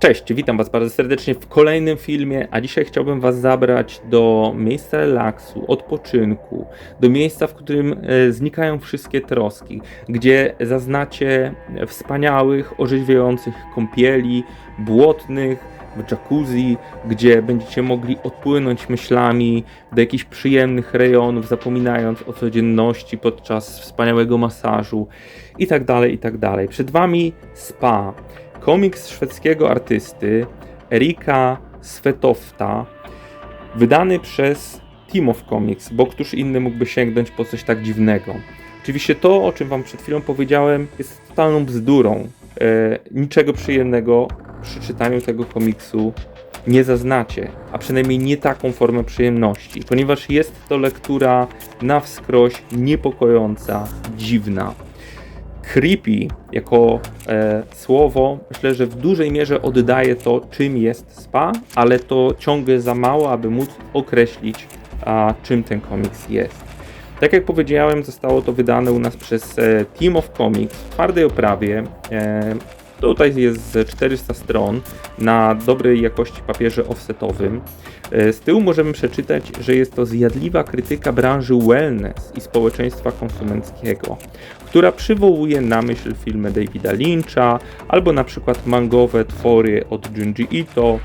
Cześć, witam Was bardzo serdecznie w kolejnym filmie, a dzisiaj chciałbym Was zabrać do miejsca relaksu, odpoczynku, do miejsca, w którym e, znikają wszystkie troski, gdzie zaznacie wspaniałych, orzeźwiających kąpieli, błotnych, w jacuzzi, gdzie będziecie mogli odpłynąć myślami do jakichś przyjemnych rejonów, zapominając o codzienności podczas wspaniałego masażu i tak dalej, i tak. Przed Wami spa komiks szwedzkiego artysty Erika Svetofta, wydany przez Team of Comics, bo któż inny mógłby sięgnąć po coś tak dziwnego. Oczywiście to, o czym wam przed chwilą powiedziałem, jest totalną bzdurą. E, niczego przyjemnego przy czytaniu tego komiksu nie zaznacie, a przynajmniej nie taką formę przyjemności, ponieważ jest to lektura na wskroś niepokojąca, dziwna. Creepy jako e, słowo myślę, że w dużej mierze oddaje to, czym jest spa, ale to ciągle za mało, aby móc określić, a, czym ten komiks jest. Tak jak powiedziałem, zostało to wydane u nas przez e, Team of Comics w twardej oprawie. E, Tutaj jest 400 stron na dobrej jakości papierze offsetowym. E, z tyłu możemy przeczytać, że jest to zjadliwa krytyka branży wellness i społeczeństwa konsumenckiego, która przywołuje na myśl filmy Davida Lyncha albo na przykład mangowe twory od Junji Ito.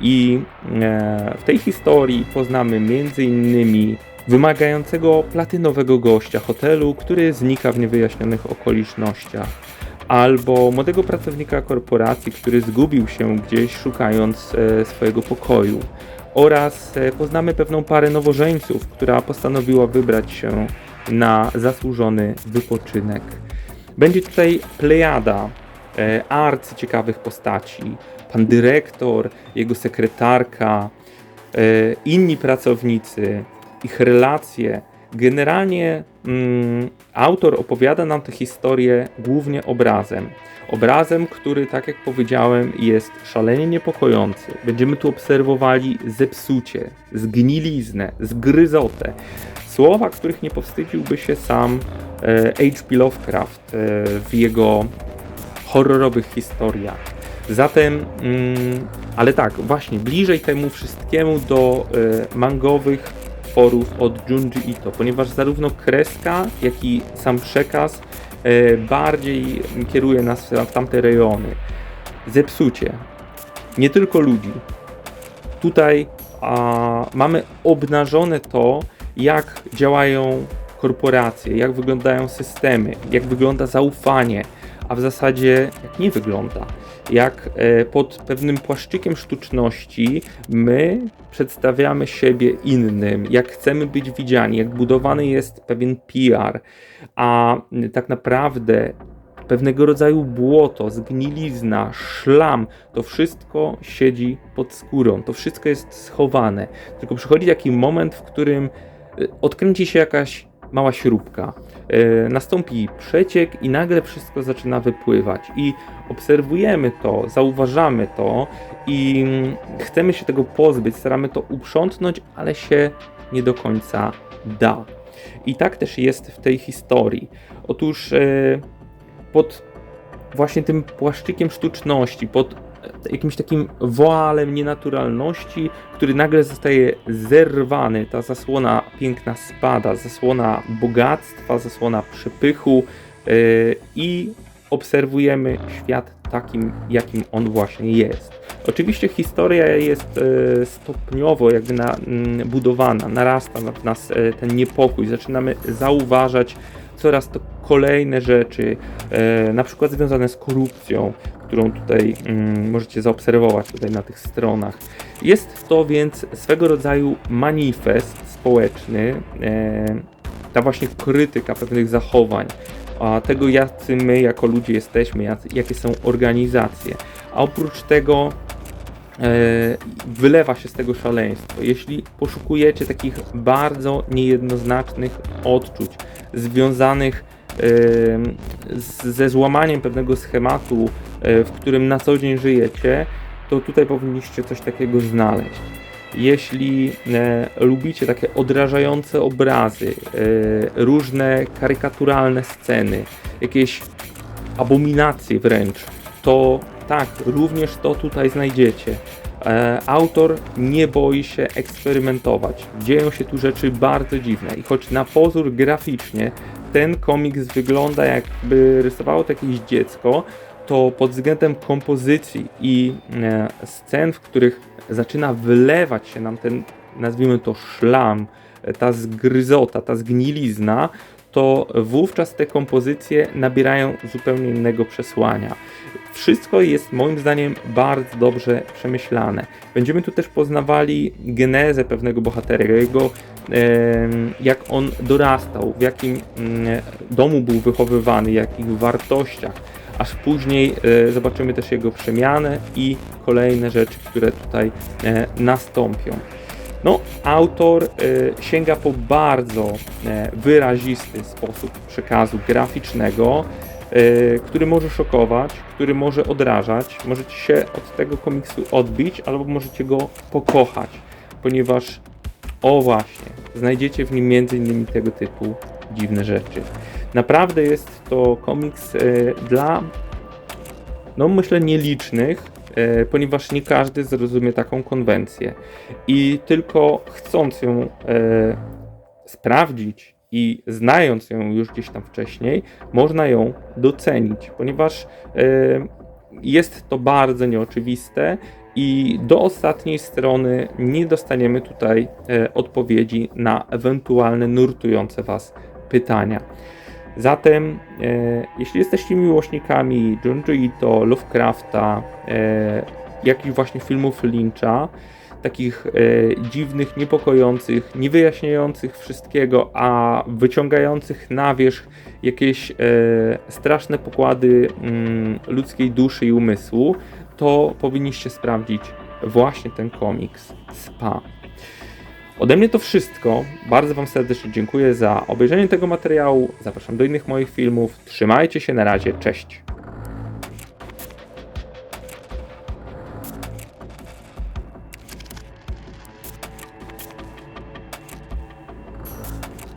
I e, w tej historii poznamy m.in. wymagającego platynowego gościa hotelu, który znika w niewyjaśnionych okolicznościach albo młodego pracownika korporacji, który zgubił się gdzieś szukając e, swojego pokoju. Oraz e, poznamy pewną parę nowożeńców, która postanowiła wybrać się na zasłużony wypoczynek. Będzie tutaj plejada e, arcyciekawych postaci. Pan dyrektor, jego sekretarka, inni pracownicy, ich relacje, Generalnie mm, autor opowiada nam tę historię głównie obrazem. Obrazem, który, tak jak powiedziałem, jest szalenie niepokojący. Będziemy tu obserwowali zepsucie, zgniliznę, zgryzotę. Słowa, których nie powstydziłby się sam e, H.P. Lovecraft e, w jego horrorowych historiach. Zatem, mm, ale tak, właśnie, bliżej temu wszystkiemu do e, mangowych utworów od Junji Ito, ponieważ zarówno kreska, jak i sam przekaz e, bardziej kieruje nas w tamte rejony. Zepsucie. Nie tylko ludzi. Tutaj a, mamy obnażone to, jak działają korporacje, jak wyglądają systemy, jak wygląda zaufanie, a w zasadzie jak nie wygląda. Jak e, pod pewnym płaszczykiem sztuczności my przedstawiamy siebie innym, jak chcemy być widziani, jak budowany jest pewien PR, a tak naprawdę pewnego rodzaju błoto, zgnilizna, szlam, to wszystko siedzi pod skórą, to wszystko jest schowane. Tylko przychodzi taki moment, w którym e, odkręci się jakaś mała śrubka. E, nastąpi przeciek i nagle wszystko zaczyna wypływać. I obserwujemy to, zauważamy to i chcemy się tego pozbyć, staramy to uprzątnąć, ale się nie do końca da. I tak też jest w tej historii. Otóż e, pod właśnie tym płaszczykiem sztuczności, pod jakimś takim woalem nienaturalności, który nagle zostaje zerwany. Ta zasłona piękna spada, zasłona bogactwa, zasłona przepychu yy, i obserwujemy świat takim, jakim on właśnie jest. Oczywiście historia jest e, stopniowo jakby na, budowana, narasta w nas e, ten niepokój, zaczynamy zauważać coraz to kolejne rzeczy, e, na przykład związane z korupcją, którą tutaj mm, możecie zaobserwować tutaj na tych stronach. Jest to więc swego rodzaju manifest społeczny, e, ta właśnie krytyka pewnych zachowań, a tego jacy my jako ludzie jesteśmy, jacy, jakie są organizacje. A oprócz tego e, wylewa się z tego szaleństwo. Jeśli poszukujecie takich bardzo niejednoznacznych odczuć związanych ze złamaniem pewnego schematu, e, w którym na co dzień żyjecie, to tutaj powinniście coś takiego znaleźć. Jeśli e, lubicie takie odrażające obrazy, e, różne karykaturalne sceny, jakieś abominacje wręcz, to tak, również to tutaj znajdziecie. Autor nie boi się eksperymentować. Dzieją się tu rzeczy bardzo dziwne i choć na pozór graficznie ten komiks wygląda jakby rysowało to jakieś dziecko, to pod względem kompozycji i e, scen, w których zaczyna wylewać się nam ten, nazwijmy to szlam, e, ta zgryzota, ta zgnilizna, to wówczas te kompozycje nabierają zupełnie innego przesłania. Wszystko jest moim zdaniem bardzo dobrze przemyślane. Będziemy tu też poznawali genezę pewnego bohatera, jego, jak on dorastał, w jakim mm, domu był wychowywany, jakich wartościach, aż później e, zobaczymy też jego przemianę i kolejne rzeczy, które tutaj e, nastąpią. No, autor e, sięga po bardzo wyrazisty sposób przekazu graficznego, który może szokować, który może odrażać. Możecie się od tego komiksu odbić, albo możecie go pokochać, ponieważ o właśnie, znajdziecie w nim m.in. tego typu dziwne rzeczy. Naprawdę jest to komiks e, dla, no myślę, nielicznych, e, ponieważ nie każdy zrozumie taką konwencję. I tylko chcąc ją e, sprawdzić i znając ją już gdzieś tam wcześniej, można ją docenić, ponieważ e, jest to bardzo nieoczywiste i do ostatniej strony nie dostaniemy tutaj e, odpowiedzi na ewentualne nurtujące Was pytania. Zatem, e, jeśli jesteście miłośnikami Junji Ito, Lovecrafta, jakichś właśnie filmów Lyncha, takich e, dziwnych, niepokojących, niewyjaśniających wszystkiego, a wyciągających na wierzch jakieś e, straszne pokłady mm, ludzkiej duszy i umysłu, to powinniście sprawdzić właśnie ten komiks Spa. Ode mnie to wszystko. Bardzo Wam serdecznie dziękuję za obejrzenie tego materiału. Zapraszam do innych moich filmów. Trzymajcie się na razie. Cześć.